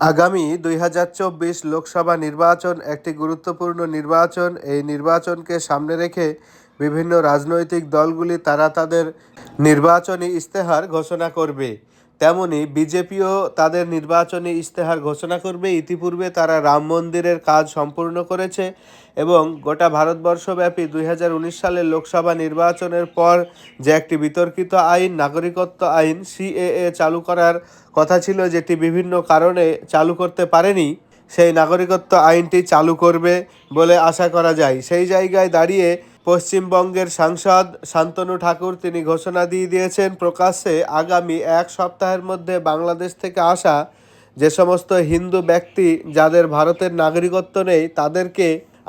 আগামী দুই হাজার চব্বিশ লোকসভা নির্বাচন একটি গুরুত্বপূর্ণ নির্বাচন। এই নির্বাচনকে সামনে রেখে বিভিন্ন রাজনৈতিক দলগুলি তারা তাদের নির্বাচনী ইস্তেহার ঘোষণা করবে। তেমনি বিজেপিও তাদের নির্বাচনী ইস্তেহার ঘোষণা করবে। ইতিপূর্বে তারা রাম মন্দিরের কাজ সম্পূর্ণ করেছে এবং গোটা ভারতবর্ষব্যাপী দুই হাজার উনিশ সালের লোকসভা নির্বাচনের পর যে একটি বিতর্কিত আইন, নাগরিকত্ব আইন, সিএএ চালু করার কথা ছিল যেটি বিভিন্ন কারণে চালু করতে পারেনি, সেই নাগরিকত্ব আইনটি চালু করবে বলে আশা করা যায়। সেই জায়গায় দাঁড়িয়ে পশ্চিমবঙ্গের সাংসদ শান্তনু ঠাকুর তিনি ঘোষণা দিয়ে দিয়েছেন প্রকাশ্যে আগামী এক সপ্তাহের মধ্যে বাংলাদেশ থেকে আসা যে সমস্ত হিন্দু ব্যক্তি যাদের ভারতের নাগরিকত্ব নেই, তাদেরকে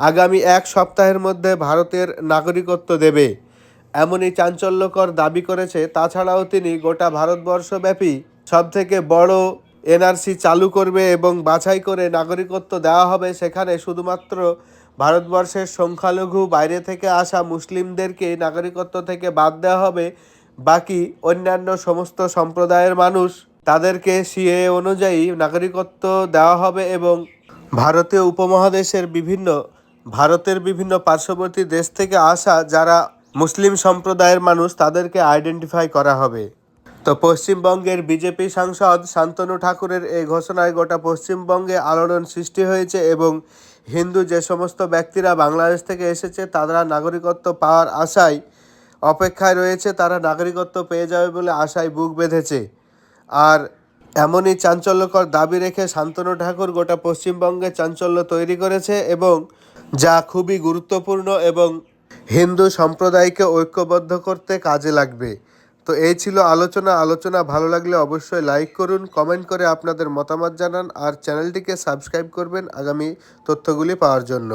আগামী এক সপ্তাহের মধ্যে ভারতের নাগরিকত্ব দেবে। এমনই চাঞ্চল্যকর দাবি করেছে, তাছাড়াও তিনি গোটা ভারতবর্ষব্যাপী সবথেকে বড় এনআরসি চালু করবে এবং বাছাই করে নাগরিকত্ব দেওয়া হবে, সেখানে শুধুমাত্র ভারতবর্ষের সংখ্যালঘু বাইরে থেকে আসা মুসলিমদেরকে নাগরিকত্ব থেকে বাদ দেওয়া হবে। বাকি অন্যান্য সমস্ত সম্প্রদায়ের মানুষ তাদেরকে সিএ অনুযায়ী নাগরিকত্ব দেওয়া হবে এবং ভারতীয় উপমহাদেশের বিভিন্ন, ভারতের বিভিন্ন পার্শ্ববর্তী দেশ থেকে আসা যারা মুসলিম সম্প্রদায়ের মানুষ তাদেরকে আইডেন্টিফাই করা হবে। তো পশ্চিমবঙ্গের বিজেপি সাংসদ শান্তনু ঠাকুরের এই ঘোষণায় গোটা পশ্চিমবঙ্গে আলোড়ন সৃষ্টি হয়েছে এবং হিন্দু যে সমস্ত ব্যক্তিরা বাংলাদেশ থেকে এসেছে, তারা নাগরিকত্ব পাওয়ার আশায় অপেক্ষায় রয়েছে, তারা নাগরিকত্ব পেয়ে যাবে বলে আশায় বুক বেঁধেছে। আর এমনই চাঞ্চল্যকর দাবি রেখে শান্তনু ঠাকুর গোটা পশ্চিমবঙ্গে চাঞ্চল্য তৈরি করেছে এবং যা খুবই গুরুত্বপূর্ণ এবং হিন্দু সম্প্রদায়কে ঐক্যবদ্ধ করতে কাজে লাগবে। তো এই ছিল আলোচনা। আলোচনা ভালো লাগলে অবশ্যই লাইক করুন কমেন্ট করে আপনাদের মতামত জানান, আর চ্যানেলটিকে সাবস্ক্রাইব করবেন আগামী তথ্যগুলি পাওয়ার জন্য।